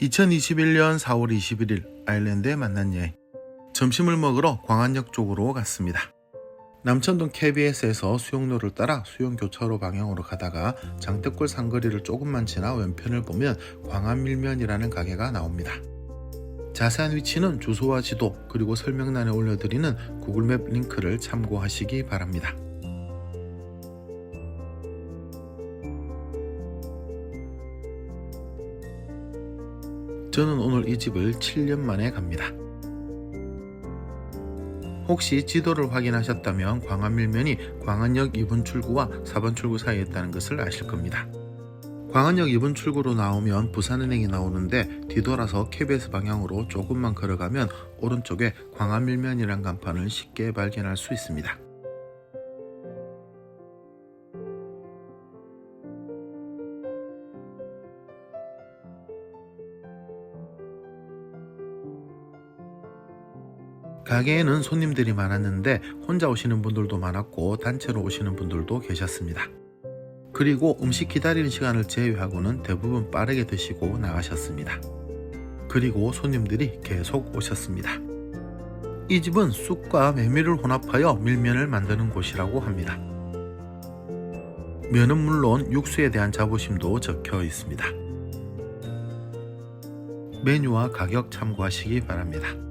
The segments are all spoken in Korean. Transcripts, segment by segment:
(2021년 4월 21일) 아일랜드에 만난 여행 점심을 먹으러 광안역 쪽으로 갔습니다. 남천동 KBS에서 수영로를 따라 수영교차로 방향으로 가다가 장대골 상거리를 조금만 지나 왼편을 보면 광안밀면이라는 가게가 나옵니다. 자세한 위치는 주소와 지도 그리고 설명란에 올려드리는 구글맵 링크를 참고하시기 바랍니다. 저는 오늘 이 집을 7년 만에 갑니다. 혹시 지도를 확인하셨다면 광안밀면이 광안역 2번 출구와 4번 출구 사이에 있다는 것을 아실 겁니다. 광안역 2번 출구로 나오면 부산은행이 나오는데 뒤돌아서 KBS 방향으로 조금만 걸어가면 오른쪽에 광안밀면이란 간판을 쉽게 발견할 수 있습니다. 가게에는 손님들이 많았는데 혼자 오시는 분들도 많았고 단체로 오시는 분들도 계셨습니다. 그리고 음식 기다리는 시간을 제외하고는 대부분 빠르게 드시고 나가셨습니다. 그리고 손님들이 계속 오셨습니다. 이 집은 쑥과 메밀을 혼합하여 밀면을 만드는 곳이라고 합니다. 면은 물론 육수에 대한 자부심도 적혀 있습니다. 메뉴와 가격 참고하시기 바랍니다.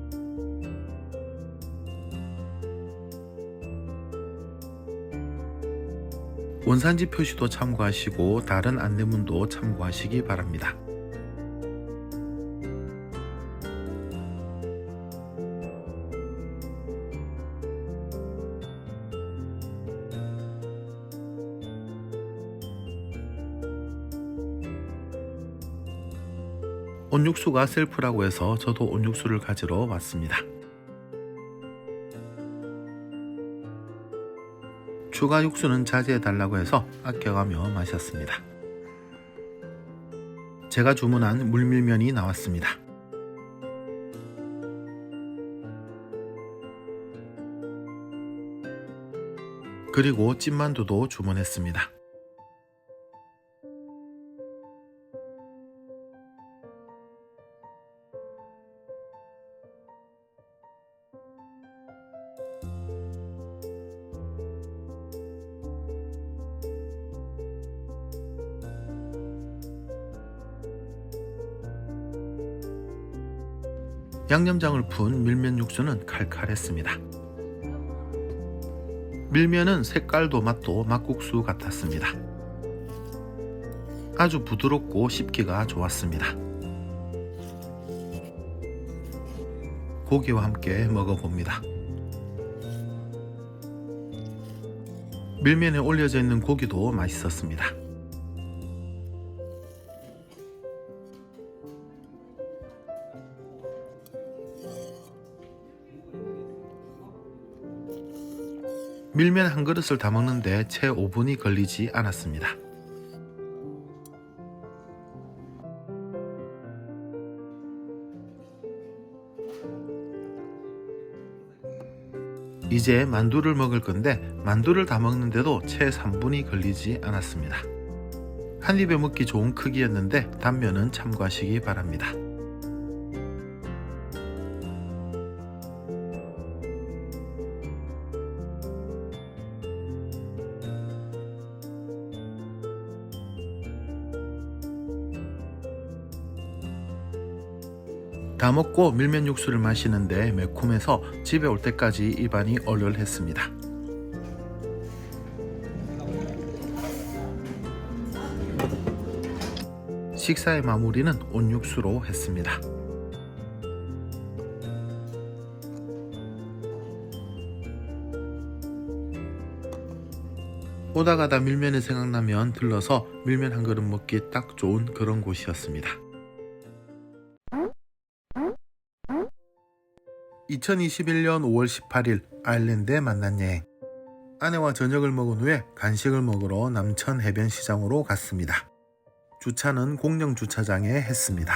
원산지 표시도 참고하시고 다른 안내문도 참고하시기 바랍니다. 온육수가 셀프라고 해서 저도 온육수를 가지러 왔습니다. 추가 육수는 자제해 달라고 해서 아껴가며 마셨습니다. 제가 주문한 물밀면이 나왔습니다. 그리고 찐만두도 주문했습니다. 양념장을 푼 밀면 육수는 칼칼했습니다. 밀면은 색깔도 맛도 막국수 같았습니다. 아주 부드럽고 씹기가 좋았습니다. 고기와 함께 먹어봅니다. 밀면에 올려져 있는 고기도 맛있었습니다. 밀면 한 그릇을 다 먹는데 채 5분이 걸리지 않았습니다. 이제 만두를 먹을 건데 만두를 다 먹는데도 채 3분이 걸리지 않았습니다. 한 입에 먹기 좋은 크기였는데 단면은 참고하시기 바랍니다. 다 먹고 밀면 육수를 마시는데 매콤해서 집에 올 때까지 입안이 얼얼했습니다. 식사의 마무리는 온육수로 했습니다. 오다 가다 밀면이 생각나면 들러서 밀면 한 그릇 먹기 딱 좋은 그런 곳이었습니다. 2021년 5월 18일 아일랜드에 만난 여행. 아내와 저녁을 먹은 후에 간식을 먹으러 남천 해변 시장으로 갔습니다. 주차는 공영 주차장에 했습니다.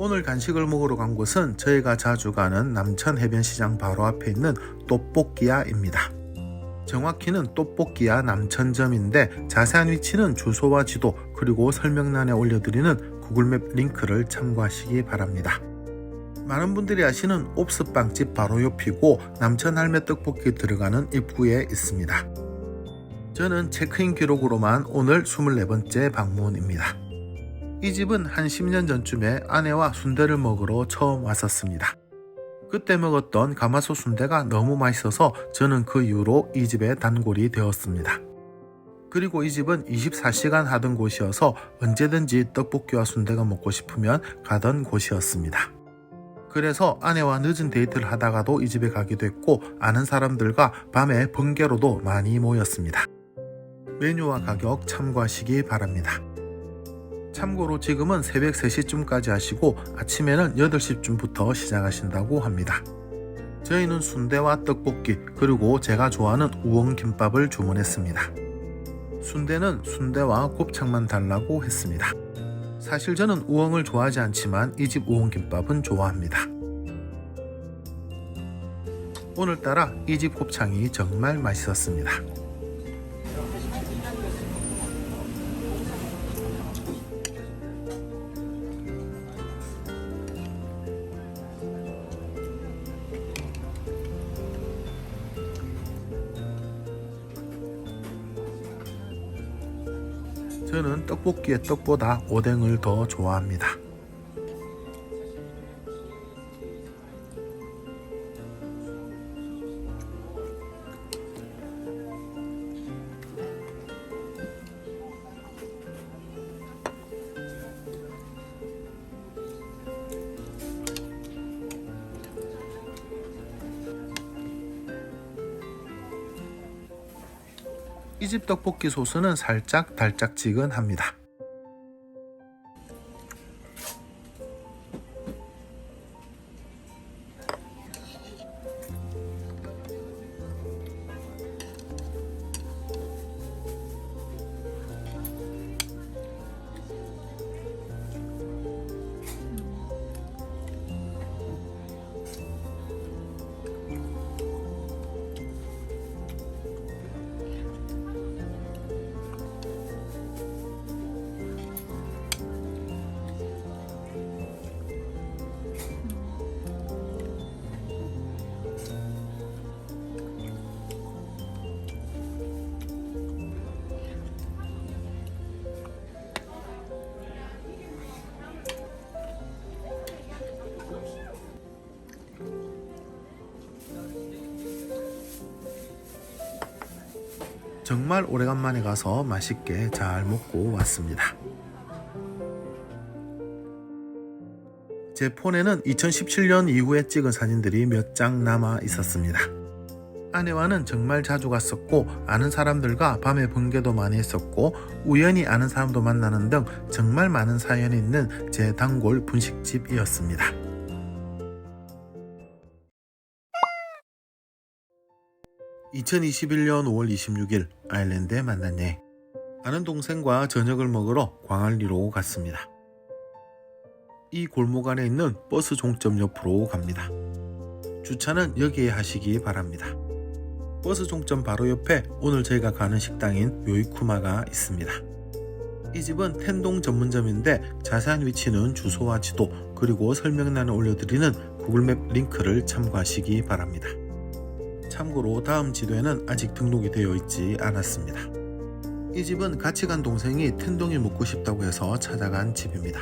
오늘 간식을 먹으러 간 곳은 저희가 자주 가는 남천 해변 시장 바로 앞에 있는 떡볶이야입니다. 정확히는 떡볶이야 남천점인데 자세한 위치는 주소와 지도 그리고 설명란에 올려드리는 구글맵 링크를 참고하시기 바랍니다. 많은 분들이 아시는 옵스빵집 바로 옆이고 남천 할매 떡볶이 들어가는 입구에 있습니다. 저는 체크인 기록으로만 오늘 24번째 방문입니다. 이 집은 한 10년 전쯤에 아내와 순대를 먹으러 처음 왔었습니다. 그때 먹었던 가마솥 순대가 너무 맛있어서 저는 그 이후로 이 집의 단골이 되었습니다. 그리고 이 집은 24시간 하던 곳이어서 언제든지 떡볶이와 순대가 먹고 싶으면 가던 곳이었습니다. 그래서 아내와 늦은 데이트를 하다가도 이 집에 가기도 했고 아는 사람들과 밤에 번개로도 많이 모였습니다. 메뉴와 가격 참고하시기 바랍니다. 참고로 지금은 새벽 3시쯤까지 하시고 아침에는 8시쯤부터 시작하신다고 합니다. 저희는 순대와 떡볶이 그리고 제가 좋아하는 우엉김밥을 주문했습니다. 순대는 순대와 곱창만 달라고 했습니다. 사실 저는 우엉을 좋아하지 않지만 이 집 우엉김밥은 좋아합니다. 오늘따라 이 집 곱창이 정말 맛있었습니다. 저는 떡볶이의 떡보다 오뎅을 더 좋아합니다. 이 집 떡볶이 소스는 살짝 달짝지근합니다. 정말 오래간만에 가서 맛있게 잘 먹고 왔습니다. 제 폰에는 2017년 이후에 찍은 사진들이 몇 장 남아 있었습니다. 아내와는 정말 자주 갔었고 아는 사람들과 밤에 번개도 많이 했었고 우연히 아는 사람도 만나는 등 정말 많은 사연이 있는 제 단골 분식집이었습니다. (2021년 5월 26일) 아일랜드에 만난 여행 아는 동생과 저녁을 먹으러 광안리로 갔습니다. 이 골목 안에 있는 버스 종점 옆으로 갑니다. 주차는 여기에 하시기 바랍니다. 버스 종점 바로 옆에 오늘 저희가 가는 식당인 요이쿠마가 있습니다. 이 집은 텐동 전문점인데 자세한 위치는 주소와 지도 그리고 설명란에 올려드리는 구글맵 링크를 참고하시기 바랍니다. 참고로 다음 지도에는 아직 등록이 되어 있지 않았습니다. 이 집은 같이 간 동생이 텐동이 먹고 싶다고 해서 찾아간 집입니다.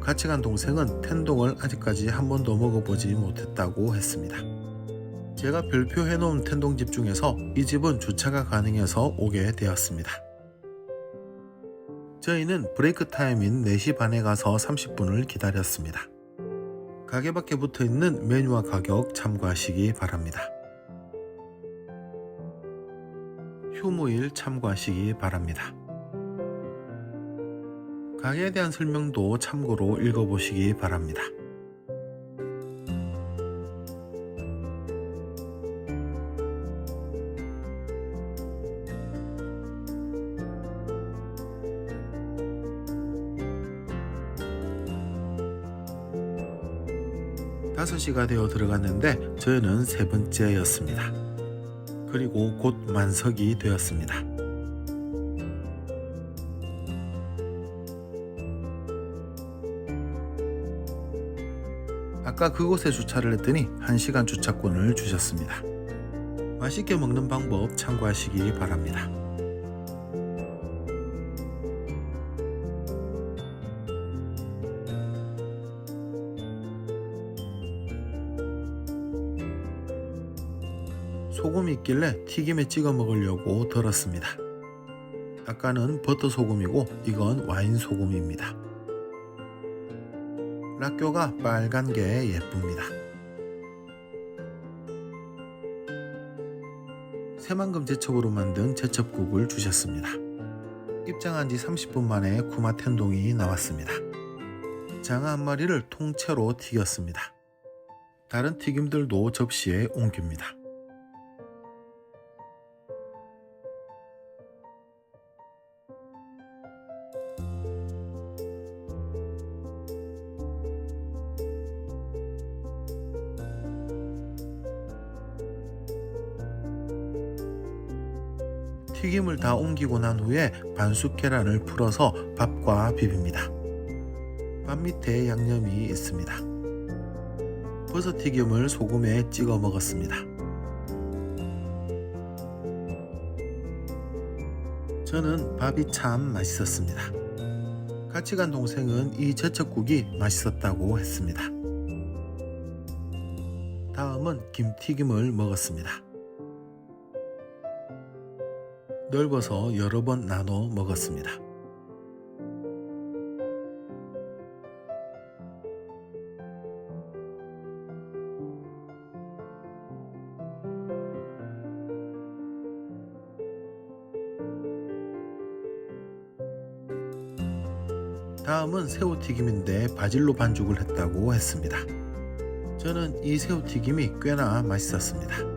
같이 간 동생은 텐동을 아직까지 한 번도 먹어보지 못했다고 했습니다. 제가 별표해 놓은 텐동집 중에서 이 집은 주차가 가능해서 오게 되었습니다. 저희는 브레이크 타임인 4시 반에 가서 30분을 기다렸습니다. 가게 밖에 붙어 있는 메뉴와 가격 참고하시기 바랍니다. 휴무일 참고하시기 바랍니다. 가게에 대한 설명도 참고로 읽어보시기 바랍니다. 다섯 시가 되어 들어갔는데 저희는 세 번째였습니다. 그리고 곧 만석이 되었습니다. 아까 그곳에 주차를 했더니 1시간 주차권을 주셨습니다. 맛있게 먹는 방법 참고하시기 바랍니다. 소금이 있길래 튀김에 찍어 먹으려고 덜었습니다. 아까는 버터 소금이고 이건 와인 소금입니다. 락교가 빨간 게 예쁩니다. 새만금 제첩으로 만든 제첩국을 주셨습니다. 입장한 지 30분 만에 구마 텐동이 나왔습니다. 장어 한 마리를 통째로 튀겼습니다. 다른 튀김들도 접시에 옮깁니다. 튀김을 다 옮기고 난 후에 반숙 계란을 풀어서 밥과 비빕니다. 밥 밑에 양념이 있습니다. 버섯 튀김을 소금에 찍어 먹었습니다. 저는 밥이 참 맛있었습니다. 같이 간 동생은 이 제첩국이 맛있었다고 했습니다. 다음은 김튀김을 먹었습니다. 넓어서 여러 번 나눠 먹었습니다. 다음은 새우튀김인데 바질로 반죽을 했다고 했습니다. 저는 이 새우튀김이 꽤나 맛있었습니다.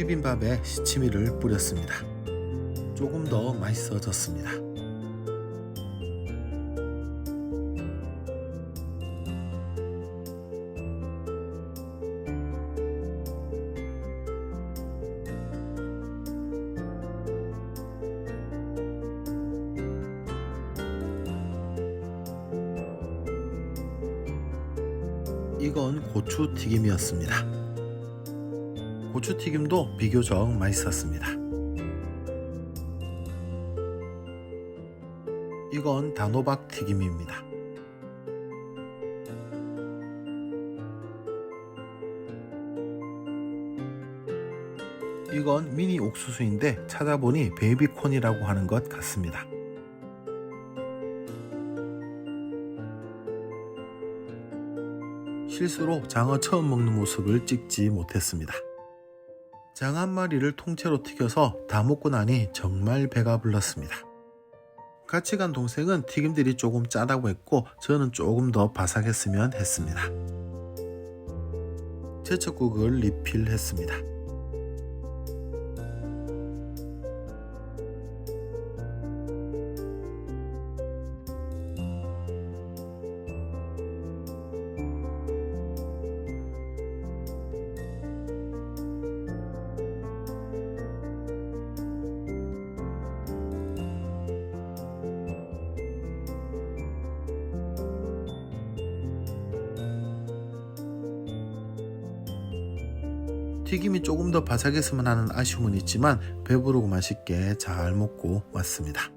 비빔밥에 시치미를 뿌렸습니다. 조금 더 맛있어졌습니다. 이건 고추 튀김이었습니다. 고추 튀김도 비교적 맛있었습니다. 이건 단호박 튀김입니다. 이건 미니 옥수수인데 찾아보니 베이비콘이라고 하는 것 같습니다. 실수로 장어 처음 먹는 모습을 찍지 못했습니다. 장 한 마리를 통째로 튀겨서 다 먹고 나니 정말 배가 불렀습니다. 같이 간 동생은 튀김들이 조금 짜다고 했고 저는 조금 더 바삭했으면 했습니다. 제철국을 리필했습니다. 튀김이 조금 더 바삭했으면 하는 아쉬움은 있지만 배부르고 맛있게 잘 먹고 왔습니다.